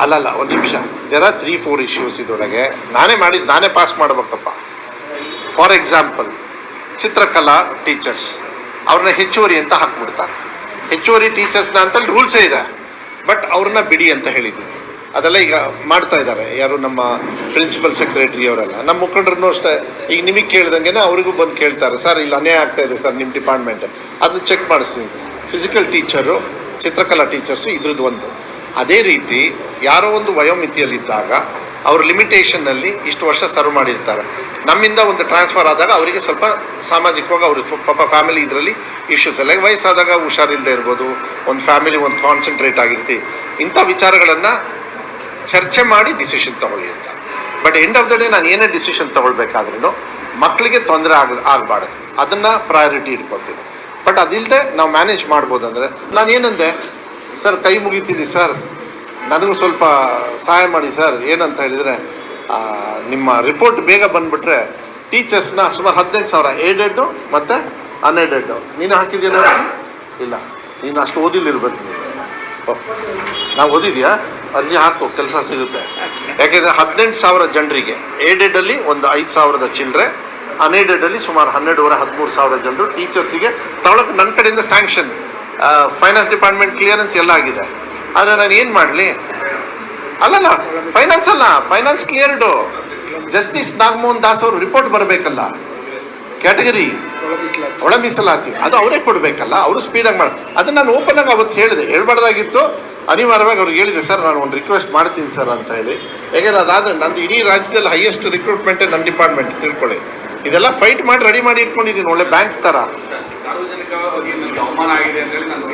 ಅಲ್ಲಲ್ಲ, ಒಂದು ನಿಮಿಷ. There are three four issues ಇದರೊಳಗೆ. ನಾನೇ ಮಾಡಿದ್ದು ನಾನೇ ಪಾಸ್ ಮಾಡ್ಬೇಕಪ್ಪ. ಫಾರ್ ಎಕ್ಸಾಂಪಲ್ ಚಿತ್ರಕಲಾ ಟೀಚರ್ಸ್ ಅವ್ರನ್ನ ಹೆಚ್ಚುವರಿ ಅಂತ ಹಾಕ್ಬಿಡ್ತಾರೆ. ಹೆಚ್ಚುವರಿ ಟೀಚರ್ಸ್ನ ಅಂತ ರೂಲ್ಸೇ ಇದೆ. ಬಟ್ ಅವ್ರನ್ನ ಬಿಡಿ ಅಂತ ಹೇಳಿದ್ದೀನಿ ಅದೆಲ್ಲ ಈಗ ಮಾಡ್ತಾ ಇದ್ದಾರೆ. ಯಾರು ನಮ್ಮ ಪ್ರಿನ್ಸಿಪಲ್ ಸೆಕ್ರೆಟರಿ ಅವರೆಲ್ಲ. ನಮ್ಮ ಮುಖಂಡರನ್ನು ಅಷ್ಟೇ. ಈಗ ನಿಮಗೆ ಕೇಳ್ದಂಗೆ ಅವರಿಗೂ ಬಂದು ಕೇಳ್ತಾರೆ. ಸರ್ ಇಲ್ಲಿ ಅನ್ಯಾಯ ಆಗ್ತಾ ಇದೆ ಸರ್ ನಿಮ್ಮ ಡಿಪಾರ್ಟ್ಮೆಂಟ್ ಅದನ್ನ ಚೆಕ್ ಮಾಡಿಸ್ತೀನಿ. ಫಿಸಿಕಲ್ ಟೀಚರು ಚಿತ್ರಕಲಾ ಟೀಚರ್ಸು ಇದ್ರದ್ದು ಒಂದು. ಅದೇ ರೀತಿ ಯಾರೋ ಒಂದು ವಯೋಮಿತಿಯಲ್ಲಿದ್ದಾಗ ಅವರು ಲಿಮಿಟೇಷನ್ನಲ್ಲಿ ಇಷ್ಟು ವರ್ಷ ಸರ್ವ್ ಮಾಡಿರ್ತಾರೆ. ನಮ್ಮಿಂದ ಒಂದು ಟ್ರಾನ್ಸ್ಫರ್ ಆದಾಗ ಅವರಿಗೆ ಸ್ವಲ್ಪ ಸಾಮಾಜಿಕವಾಗಿ ಅವರು ಪಾಪ ಫ್ಯಾಮಿಲಿ ಇದರಲ್ಲಿ ಇಶ್ಯೂಸ್ ಎಲ್ಲ. ವಯಸ್ಸಾದಾಗ ಹುಷಾರಿಲ್ಲದೆ ಇರ್ಬೋದು, ಒಂದು ಫ್ಯಾಮಿಲಿ ಒಂದು ಕಾನ್ಸಂಟ್ರೇಟ್ ಆಗಿರ್ತಿ. ಇಂಥ ವಿಚಾರಗಳನ್ನು ಚರ್ಚೆ ಮಾಡಿ ಡಿಸಿಷನ್ ತಗೊಳ್ಳಿ ಅಂತ. But end of the day ನಾನು ಏನೇ ಡಿಸಿಷನ್ ತೊಗೊಳ್ಬೇಕಾದ್ರೂ ಮಕ್ಕಳಿಗೆ ತೊಂದರೆ ಆಗ, ಆಗಬಾರ್ದು. ಅದನ್ನು ಪ್ರಯಾರಿಟಿ ಇಟ್ಕೊತೀನಿ ಬಟ್ ಅದಿಲ್ಲದೆ ನಾವು ಮ್ಯಾನೇಜ್ ಮಾಡ್ಬೋದಂದ್ರೆ ನಾನು ಏನಂದೆ ಸರ್, ಕೈ ಮುಗಿತೀನಿ ಸರ್. ನನಗೂ ಸ್ವಲ್ಪ ಸಹಾಯ ಮಾಡಿ ಸರ್. ಏನಂತ ಹೇಳಿದರೆ ನಿಮ್ಮ ರಿಪೋರ್ಟ್ ಬೇಗ ಬಂದುಬಿಟ್ರೆ ಟೀಚರ್ಸ್ನ ಸುಮಾರು ಹದಿನೆಂಟು ಸಾವಿರ, ಏಡೆಡ್ಡು ಮತ್ತು ಅನ್ಎಡೆಡ್ಡು ನೀನು ಹಾಕಿದ್ದೀನ ಇಲ್ಲ. ನೀನು ಅಷ್ಟು ಓದಿಲಿರ್ಬೇಕು ನೀನು. ನಾವು ಓದಿದ್ಯಾ? ಅರ್ಜಿ ಹಾಕು, ಕೆಲಸ ಸಿಗುತ್ತೆ. ಯಾಕೆಂದರೆ ಹದಿನೆಂಟು ಸಾವಿರ ಜನರಿಗೆ ಏಡೆಡಲ್ಲಿ ಒಂದು ಐದು ಸಾವಿರದ ಚಿಲ್ಲರೆ ಅನ್ಎಡೆಡಲ್ಲಿ ಸುಮಾರು ಹನ್ನೆರಡುವರೆ, ಹದಿಮೂರು ಸಾವಿರ ಜನರು ಟೀಚರ್ಸಿಗೆ ತಗೊಳಕ್ಕೆ ನನ್ನ ಕಡೆಯಿಂದ ಸ್ಯಾಂಕ್ಷನ್ ಫೈನಾನ್ಸ್ ಡಿಪಾರ್ಟ್ಮೆಂಟ್ ಕ್ಲಿಯರೆನ್ಸ್ ಎಲ್ಲ ಆಗಿದೆ. ಆದರೆ ನಾನು ಏನು ಮಾಡಲಿ? ಅಲ್ಲಲ್ಲ ಫೈನಾನ್ಸ್ ಅಲ್ಲ finance cleared justice Nagamohan Das ಅವರು ರಿಪೋರ್ಟ್ ಬರಬೇಕಲ್ಲ. ಕ್ಯಾಟಗರಿ ಒಳ ಮೀಸಲಾತಿ. ಅದು ಅವರೇ ಕೊಡಬೇಕಲ್ಲ, ಅವರು ಸ್ಪೀಡಾಗಿ ಮಾಡಿ. ಅದನ್ನ ನಾನು ಓಪನ್ ಆಗಿ ಅವತ್ತು ಹೇಳಿದೆ. ಹೇಳ್ಬಾರ್ದಾಗಿತ್ತು. ಅನಿವಾರ್ಯವಾಗಿ ಅವ್ರಿಗೆ ಹೇಳಿದೆ, ಸರ್, ನಾನು ಒಂದು ರಿಕ್ವೆಸ್ಟ್ ಮಾಡ್ತೀನಿ, ಸರ್, ಅಂತ ಹೇಳಿ. ಯಾಕೆಂದ್ರೆ ಅದಾದ್ರೆ ನಂದು ಇಡೀ ರಾಜ್ಯದಲ್ಲಿ ಹೈಯೆಸ್ಟ್ ರಿಕ್ರೂಟ್ಮೆಂಟೇ ನನ್ನ ಡಿಪಾರ್ಟ್ಮೆಂಟ್ ತಿಳ್ಕೊಳ್ಳಿ. ಇದೆಲ್ಲ ಫೈಟ್ ಮಾಡಿ ರೆಡಿ ಮಾಡಿ ಇಟ್ಕೊಂಡಿದ್ದೀನಿ, ಒಳ್ಳೆ ಬ್ಯಾಂಕ್ ಥರ ಸಾರ್ವಜನಿಕವಾಗಿ ನನಗೆ ಅವಮಾನ ಆಗಿದೆ ಅಂತ ಹೇಳಿ ನಾನು